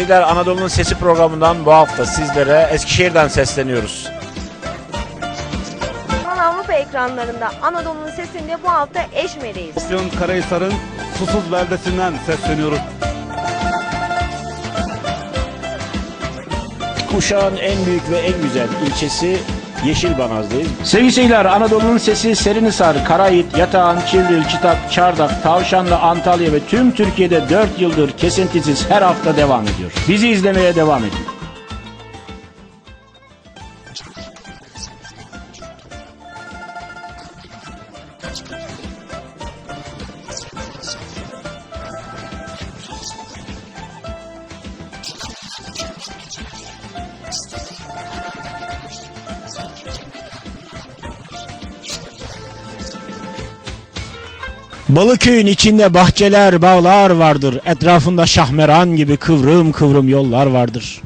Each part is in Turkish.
Seyirciler Anadolu'nun Sesi programından bu hafta sizlere Eskişehir'den sesleniyoruz. Kanal Avrupa ekranlarında Anadolu'nun sesinde bu hafta Eşme'deyiz. Afyon Karahisar'ın Susuz beldesinden sesleniyoruz. Kuşağın en büyük ve en güzel ilçesi Yeşilbanaz'dayız. Sevgili seyirciler Anadolu'nun sesi Serinhisar, Karayit, Yatağan, Çivril, Çıtak, Çardak, Tavşanlı, Antalya ve tüm Türkiye'de 4 yıldır kesintisiz her hafta devam ediyor. Bizi izlemeye devam edin. Balıköy'ün içinde bahçeler, bağlar vardır. Etrafında şahmeran gibi kıvrım kıvrım yollar vardır.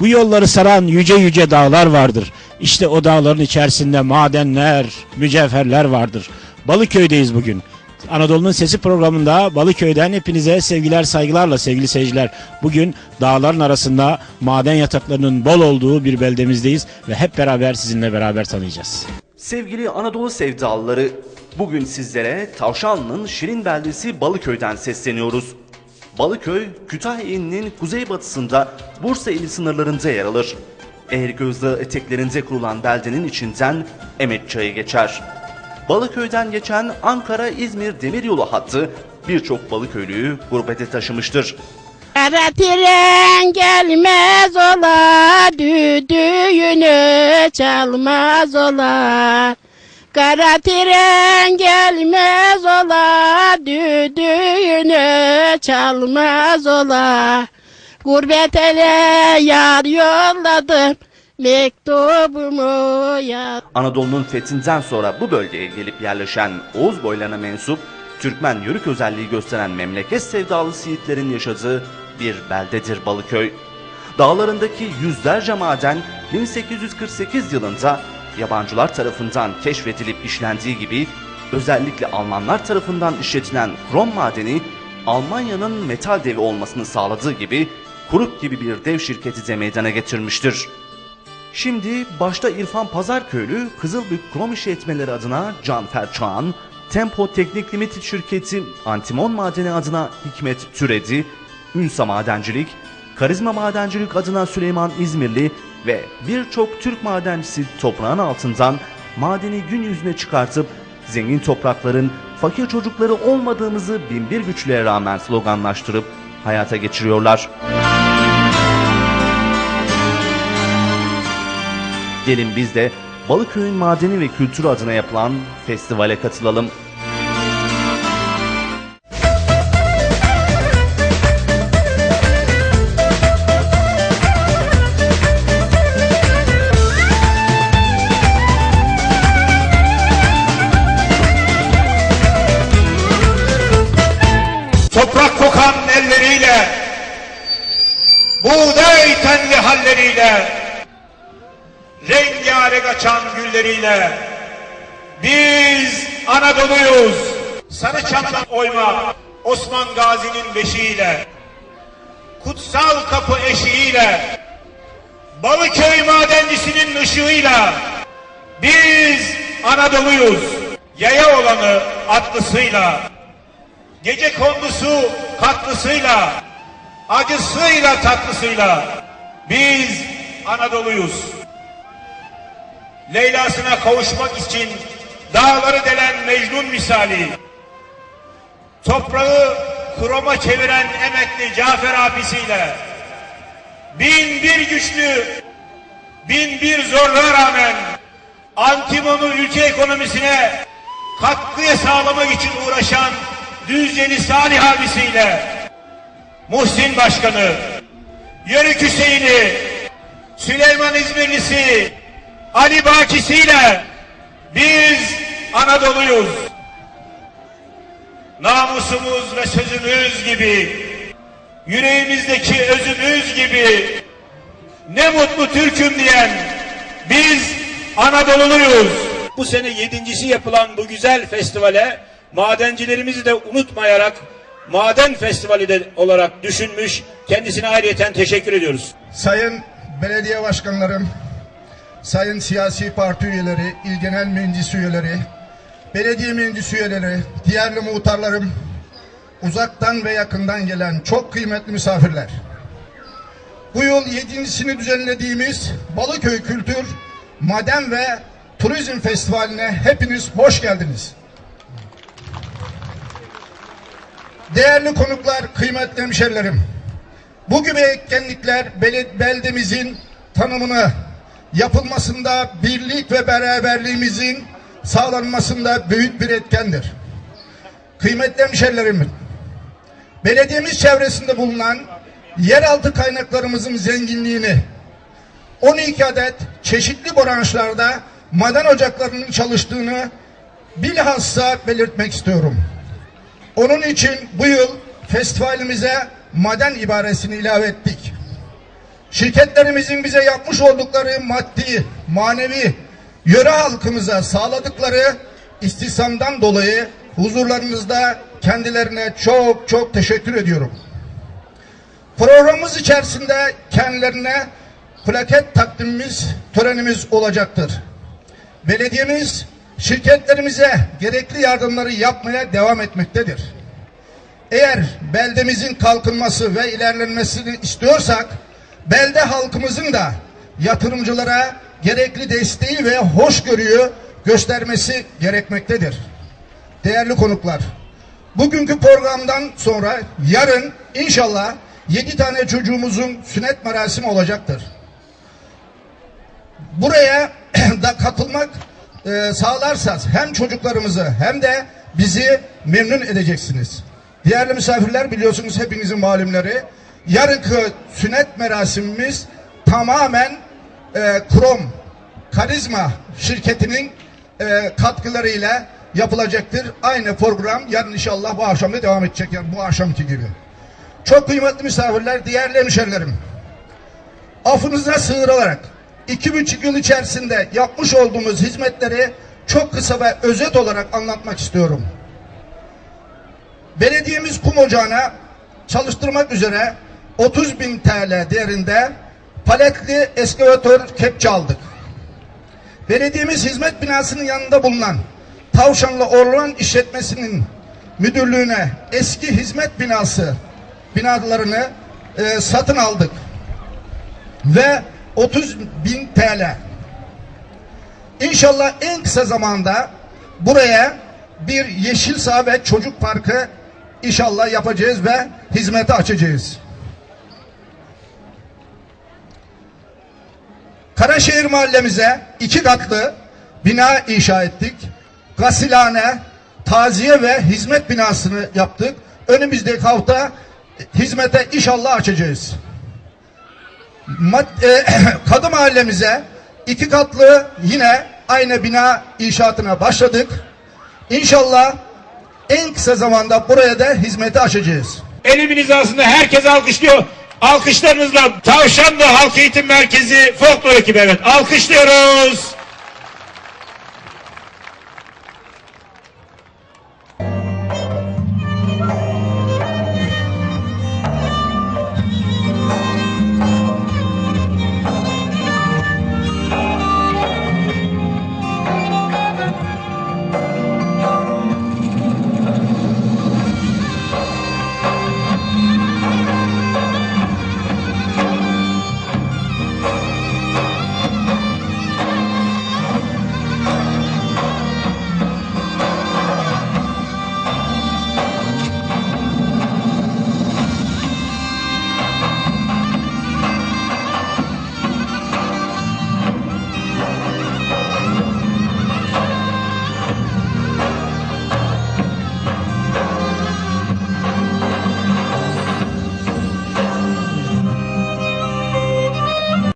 Bu yolları saran yüce yüce dağlar vardır. İşte o dağların içerisinde madenler, mücevherler vardır. Balıköy'deyiz bugün. Anadolu'nun Sesi programında Balıköy'den hepinize sevgiler saygılarla sevgili seyirciler. Bugün dağların arasında maden yataklarının bol olduğu bir beldemizdeyiz ve hep beraber sizinle beraber tanıyacağız. Sevgili Anadolu sevdalıları, bugün sizlere Tavşanlı'nın Şirin beldesi Balıköy'den sesleniyoruz. Balıköy, Kütahya kuzeybatısında Bursa ili sınırlarında yer alır. Eğrigöz Dağı eteklerinde kurulan beldenin içinden Emet Çayı geçer. Balıköy'den geçen Ankara-İzmir demiryolu hattı birçok Balıköylüyü gurbete taşımıştır. Kara tren gelmez ola, düdüğünü çalmaz ola. Kara tren gelmez ola, düdüğünü çalmaz ola. Gurbet ele yar yolladım, mektubumu yaz. Anadolu'nun fethinden sonra bu bölgeye gelip yerleşen Oğuz boylarına mensup Türkmen yörük özelliği gösteren memleket sevdalısı yiğitlerin yaşadığı bir beldedir Balıköy. Dağlarındaki yüzlerce maden 1848 yılında yabancılar tarafından keşfedilip işlendiği gibi özellikle Almanlar tarafından işletilen krom madeni Almanya'nın metal devi olmasını sağladığı gibi Kuruk gibi bir dev şirketi de meydana getirmiştir. Şimdi başta İrfan Pazarköylü Kızılbük Krom İşletmeleri adına Canfer Çağan, Tempo Teknik Limited şirketi Antimon Madeni adına Hikmet Türedi, Ünsa Madencilik, Karizma Madencilik adına Süleyman İzmirli ve birçok Türk madencisi toprağın altından madeni gün yüzüne çıkartıp zengin toprakların fakir çocukları olmadığımızı binbir güçlüğe rağmen sloganlaştırıp hayata geçiriyorlar. Gelin biz de Balıköy'ün madeni ve kültürü adına yapılan festivale katılalım. Buğday tenli halleriyle, rengarenk açan gülleriyle, biz Anadolu'yuz. Sarıçam'dan oyma, Osman Gazi'nin beşiğiyle, kutsal kapı eşiğiyle, Balıköy madencisinin ışığıyla, biz Anadolu'yuz. Yaya olanı atlısıyla, Gece kondusu katlısıyla, acısıyla tatlısıyla biz Anadolu'yuz. Leyla'sına kavuşmak için dağları delen Mecnun misali, toprağı kroma çeviren emekli Cafer abisiyle, bin bir güçlü, bin bir zorluğa rağmen Antimon'u ülke ekonomisine katkıya sağlamak için uğraşan Düzceli Salih abisiyle Muhsin Başkanı, Yörük Hüseyin'i, Süleyman İzmirlisi, Ali Bakisi'yle biz Anadolu'yuz. Namusumuz ve sözümüz gibi, yüreğimizdeki özümüz gibi ne mutlu Türk'üm diyen biz Anadolu'luyuz. Bu sene yedincisi yapılan bu güzel festivale madencilerimizi de unutmayarak Maden Festivali de olarak düşünmüş. Kendisine ayrıyeten teşekkür ediyoruz. Sayın belediye başkanlarım, sayın siyasi parti üyeleri, il genel meclis üyeleri, belediye meclis üyeleri, diğerli muhtarlarım, uzaktan ve yakından gelen çok kıymetli misafirler. Bu yıl yedincisini düzenlediğimiz Balıköy Kültür, Maden ve Turizm Festivali'ne hepiniz hoş geldiniz. Değerli konuklar, kıymetli hemşerilerim, bu gibi etkinlikler bel- beldemizin tanımını yapılmasında birlik ve beraberliğimizin sağlanmasında büyük bir etkendir. Kıymetli hemşerilerim, belediyemiz çevresinde bulunan yeraltı kaynaklarımızın zenginliğini 12 adet çeşitli branşlarda maden ocaklarının çalıştığını bilhassa belirtmek istiyorum. Onun için bu yıl festivalimize maden ibaresini ilave ettik. Şirketlerimizin bize yapmış oldukları maddi, manevi, yöre halkımıza sağladıkları istihdamdan dolayı huzurlarınızda kendilerine çok çok teşekkür ediyorum. Programımız içerisinde kendilerine plaket takdimimiz, törenimiz olacaktır. Belediyemiz şirketlerimize gerekli yardımları yapmaya devam etmektedir. Eğer beldemizin kalkınması ve ilerlenmesini istiyorsak, belde halkımızın da yatırımcılara gerekli desteği ve hoşgörüyü göstermesi gerekmektedir. Değerli konuklar, bugünkü programdan sonra yarın inşallah yedi tane çocuğumuzun sünnet merasimi olacaktır. Buraya da katılmak e, sağlarsanız hem çocuklarımızı hem de bizi memnun edeceksiniz. Değerli misafirler biliyorsunuz hepinizin malumları. Yarınki sünnet merasimimiz tamamen e, Krom Karizma şirketinin e, katkılarıyla yapılacaktır. Aynı program yarın inşallah bu akşam da devam edecek yani bu akşamki gibi. Çok kıymetli misafirler, değerli hemşerilerim. Affınıza sığınarak iki buçuk yıl içerisinde yapmış olduğumuz hizmetleri çok kısa ve özet olarak anlatmak istiyorum. Belediyemiz kum ocağına çalıştırmak üzere 30 bin TL değerinde paletli eskavatör kepçe aldık. Belediyemiz hizmet binasının yanında bulunan Tavşanlı Orlan işletmesinin müdürlüğüne eski hizmet binası binalarını e, satın aldık. Ve 30 bin TL. İnşallah en kısa zamanda buraya bir yeşil saha ve çocuk parkı inşallah yapacağız ve hizmete açacağız. Karaşehir mahallemize iki katlı bina inşa ettik. Gasilhane, taziye ve hizmet binasını yaptık. Önümüzdeki hafta hizmete inşallah açacağız. Mad- e, Kadı mahallemize iki katlı yine aynı bina inşaatına başladık. İnşallah en kısa zamanda buraya da hizmeti açacağız. Elimin hizasında herkes alkışlıyor. Alkışlarınızla Tavşanlı Halk Eğitim Merkezi folklor ekibi evet alkışlıyoruz.